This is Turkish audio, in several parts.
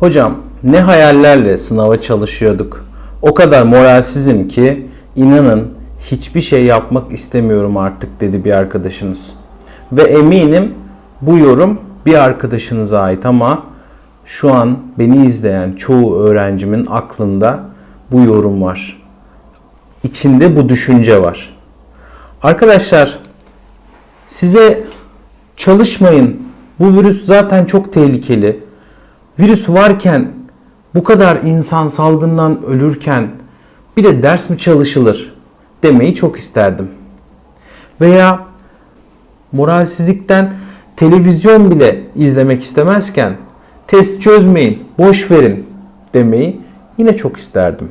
Hocam ne hayallerle sınava çalışıyorduk. O kadar moralsizim ki inanın hiçbir şey yapmak istemiyorum artık dedi bir arkadaşınız. Ve eminim bu yorum bir arkadaşınıza ait ama şu an beni izleyen çoğu öğrencimin aklında bu yorum var. İçinde bu düşünce var. Arkadaşlar size çalışmayın. Bu virüs zaten çok tehlikeli. Virüs varken bu kadar insan salgından ölürken bir de ders mi çalışılır demeyi çok isterdim. Veya moralsizlikten televizyon bile izlemek istemezken test çözmeyin, boş verin demeyi yine çok isterdim.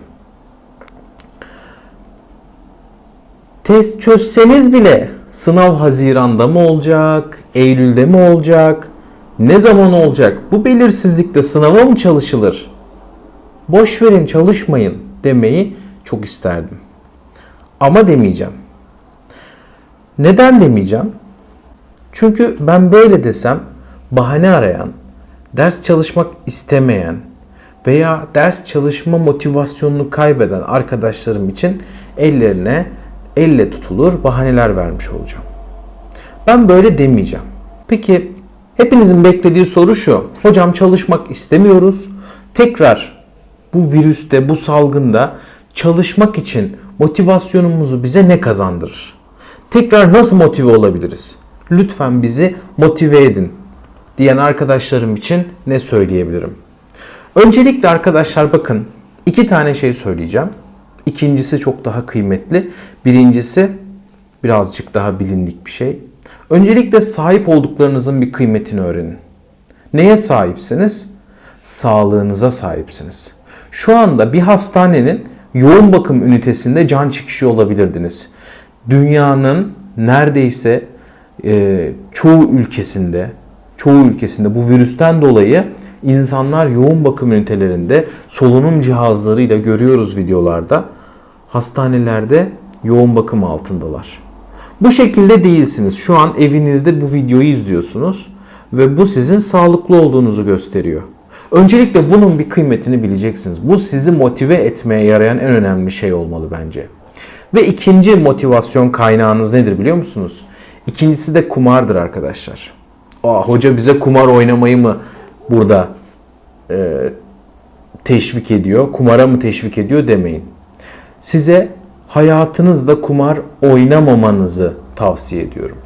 Test çözseniz bile sınav Haziran'da mı olacak, Eylül'de mi olacak, ne zaman olacak? Bu belirsizlikte sınava mı çalışılır? Boş verin, çalışmayın demeyi çok isterdim. Ama demeyeceğim. Neden demeyeceğim? Çünkü ben böyle desem bahane arayan, ders çalışmak istemeyen veya ders çalışma motivasyonunu kaybeden arkadaşlarım için ellerine elle tutulur bahaneler vermiş olacağım. Ben böyle demeyeceğim. Peki hepinizin beklediği soru şu. Hocam çalışmak istemiyoruz. Tekrar bu virüste, bu salgında çalışmak için motivasyonumuzu bize ne kazandırır? Tekrar nasıl motive olabiliriz? Lütfen bizi motive edin diyen arkadaşlarım için ne söyleyebilirim? Öncelikle arkadaşlar bakın iki tane şey söyleyeceğim. İkincisi çok daha kıymetli. Birincisi birazcık daha bilindik bir şey. Öncelikle sahip olduklarınızın bir kıymetini öğrenin. Neye sahipsiniz? Sağlığınıza sahipsiniz. Şu anda bir hastanenin yoğun bakım ünitesinde can çekişiyor olabilirdiniz. Dünyanın neredeyse e, çoğu ülkesinde, çoğu ülkesinde bu virüsten dolayı insanlar yoğun bakım ünitelerinde solunum cihazlarıyla görüyoruz videolarda. Hastanelerde yoğun bakım altındalar. Bu şekilde değilsiniz. Şu an evinizde bu videoyu izliyorsunuz ve bu sizin sağlıklı olduğunuzu gösteriyor. Öncelikle bunun bir kıymetini bileceksiniz. Bu sizi motive etmeye yarayan en önemli şey olmalı bence. Ve ikinci motivasyon kaynağınız nedir biliyor musunuz? İkincisi de kumardır arkadaşlar. Aa, hoca bize kumar oynamayı mı burada e, teşvik ediyor, kumara mı teşvik ediyor demeyin. Size hayatınızda kumar oynamamanızı tavsiye ediyorum.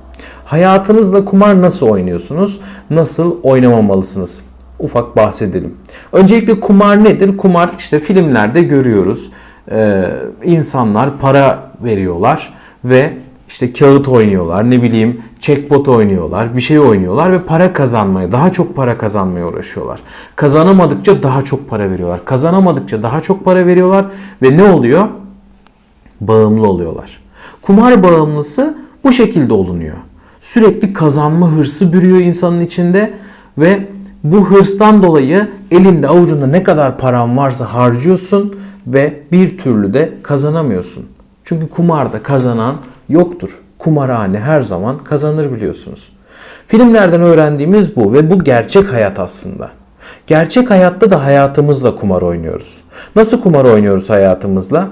Hayatınızda kumar nasıl oynuyorsunuz? Nasıl oynamamalısınız? Ufak bahsedelim. Öncelikle kumar nedir? Kumar işte filmlerde görüyoruz. Ee, insanlar para veriyorlar ve işte kağıt oynuyorlar, ne bileyim checkpot oynuyorlar, bir şey oynuyorlar ve para kazanmaya, daha çok para kazanmaya uğraşıyorlar. Kazanamadıkça daha çok para veriyorlar. Kazanamadıkça daha çok para veriyorlar ve ne oluyor? Bağımlı oluyorlar. Kumar bağımlısı bu şekilde olunuyor. Sürekli kazanma hırsı bürüyor insanın içinde ve bu hırstan dolayı elinde avucunda ne kadar paran varsa harcıyorsun ve bir türlü de kazanamıyorsun. Çünkü kumarda kazanan yoktur. Kumarhane her zaman kazanır biliyorsunuz. Filmlerden öğrendiğimiz bu ve bu gerçek hayat aslında. Gerçek hayatta da hayatımızla kumar oynuyoruz. Nasıl kumar oynuyoruz hayatımızla?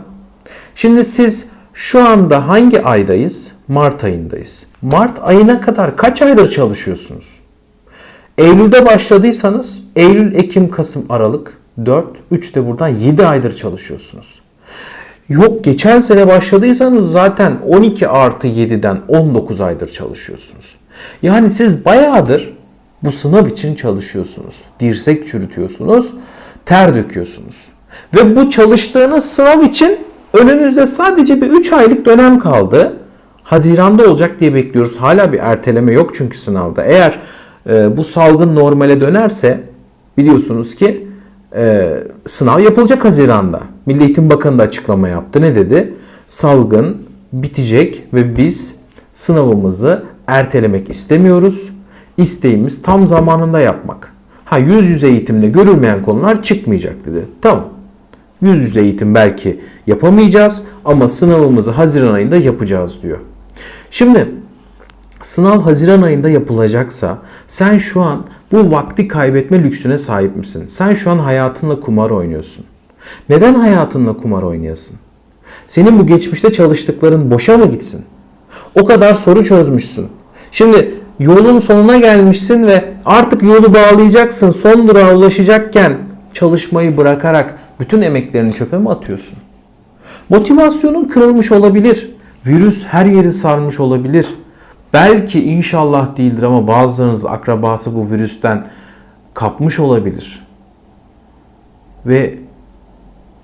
Şimdi siz şu anda hangi aydayız? Mart ayındayız. Mart ayına kadar kaç aydır çalışıyorsunuz? Eylül'de başladıysanız Eylül, Ekim, Kasım, Aralık 4, 3 de buradan 7 aydır çalışıyorsunuz. Yok geçen sene başladıysanız zaten 12 artı 7'den 19 aydır çalışıyorsunuz. Yani siz bayağıdır bu sınav için çalışıyorsunuz. Dirsek çürütüyorsunuz, ter döküyorsunuz. Ve bu çalıştığınız sınav için önünüzde sadece bir 3 aylık dönem kaldı. Haziranda olacak diye bekliyoruz. Hala bir erteleme yok çünkü sınavda. Eğer e, bu salgın normale dönerse biliyorsunuz ki e, sınav yapılacak Haziran'da. Milli Eğitim Bakanı da açıklama yaptı. Ne dedi? Salgın bitecek ve biz sınavımızı ertelemek istemiyoruz. İsteğimiz tam zamanında yapmak. Ha yüz yüze eğitimde görülmeyen konular çıkmayacak dedi. Tamam. Yüz yüze eğitim belki yapamayacağız ama sınavımızı Haziran ayında yapacağız diyor. Şimdi Sınav Haziran ayında yapılacaksa sen şu an bu vakti kaybetme lüksüne sahip misin? Sen şu an hayatınla kumar oynuyorsun. Neden hayatınla kumar oynayasın? Senin bu geçmişte çalıştıkların boşa mı gitsin? O kadar soru çözmüşsün. Şimdi yolun sonuna gelmişsin ve artık yolu bağlayacaksın. Son durağa ulaşacakken çalışmayı bırakarak bütün emeklerini çöpe mi atıyorsun? Motivasyonun kırılmış olabilir. Virüs her yeri sarmış olabilir. Belki inşallah değildir ama bazılarınız akrabası bu virüsten kapmış olabilir. Ve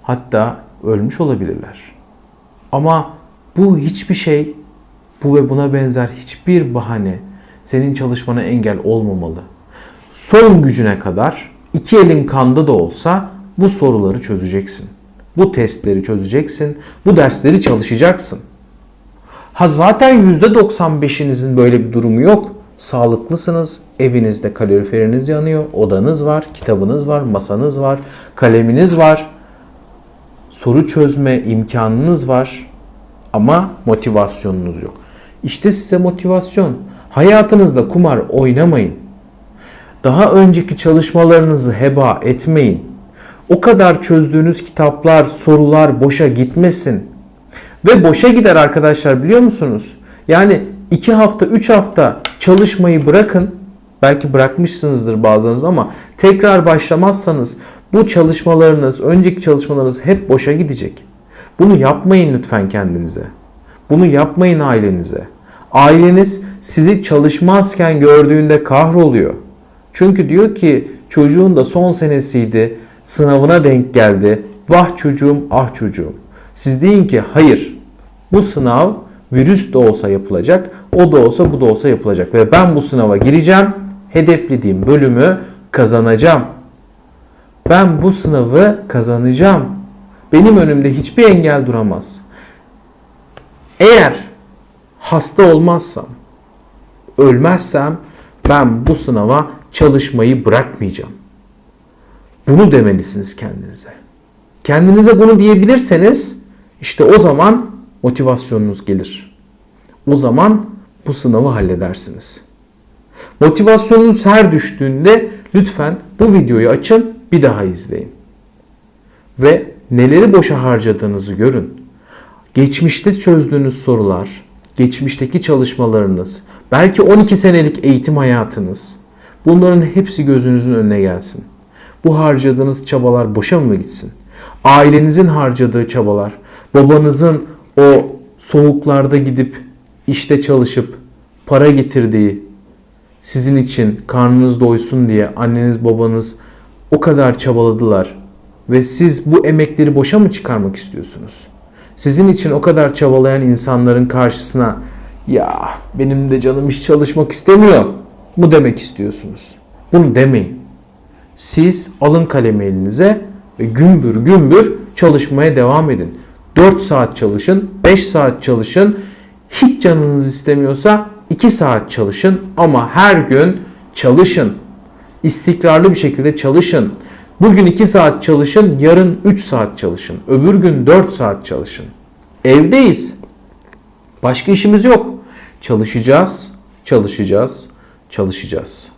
hatta ölmüş olabilirler. Ama bu hiçbir şey, bu ve buna benzer hiçbir bahane senin çalışmana engel olmamalı. Son gücüne kadar iki elin kanda da olsa bu soruları çözeceksin. Bu testleri çözeceksin. Bu dersleri çalışacaksın. Ha zaten %95'inizin böyle bir durumu yok. Sağlıklısınız. Evinizde kaloriferiniz yanıyor. Odanız var, kitabınız var, masanız var, kaleminiz var. Soru çözme imkanınız var. Ama motivasyonunuz yok. İşte size motivasyon. Hayatınızda kumar oynamayın. Daha önceki çalışmalarınızı heba etmeyin. O kadar çözdüğünüz kitaplar, sorular boşa gitmesin. Ve boşa gider arkadaşlar biliyor musunuz? Yani 2 hafta 3 hafta çalışmayı bırakın. Belki bırakmışsınızdır bazılarınız ama tekrar başlamazsanız bu çalışmalarınız, önceki çalışmalarınız hep boşa gidecek. Bunu yapmayın lütfen kendinize. Bunu yapmayın ailenize. Aileniz sizi çalışmazken gördüğünde kahroluyor. Çünkü diyor ki çocuğun da son senesiydi, sınavına denk geldi. Vah çocuğum, ah çocuğum. Siz deyin ki hayır. Bu sınav virüs de olsa yapılacak, o da olsa bu da olsa yapılacak ve ben bu sınava gireceğim. Hedeflediğim bölümü kazanacağım. Ben bu sınavı kazanacağım. Benim önümde hiçbir engel duramaz. Eğer hasta olmazsam, ölmezsem ben bu sınava çalışmayı bırakmayacağım. Bunu demelisiniz kendinize. Kendinize bunu diyebilirseniz işte o zaman motivasyonunuz gelir. O zaman bu sınavı halledersiniz. Motivasyonunuz her düştüğünde lütfen bu videoyu açın bir daha izleyin. Ve neleri boşa harcadığınızı görün. Geçmişte çözdüğünüz sorular, geçmişteki çalışmalarınız, belki 12 senelik eğitim hayatınız bunların hepsi gözünüzün önüne gelsin. Bu harcadığınız çabalar boşa mı gitsin? Ailenizin harcadığı çabalar, babanızın o soğuklarda gidip işte çalışıp para getirdiği, sizin için karnınız doysun diye anneniz babanız o kadar çabaladılar ve siz bu emekleri boşa mı çıkarmak istiyorsunuz? Sizin için o kadar çabalayan insanların karşısına ya benim de canım hiç çalışmak istemiyor mu demek istiyorsunuz? Bunu demeyin. Siz alın kalemi elinize ve gümbür gümbür çalışmaya devam edin. 4 saat çalışın, 5 saat çalışın. Hiç canınız istemiyorsa 2 saat çalışın ama her gün çalışın. İstikrarlı bir şekilde çalışın. Bugün 2 saat çalışın, yarın 3 saat çalışın. Öbür gün 4 saat çalışın. Evdeyiz. Başka işimiz yok. Çalışacağız, çalışacağız, çalışacağız.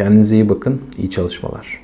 Kendinize iyi bakın. İyi çalışmalar.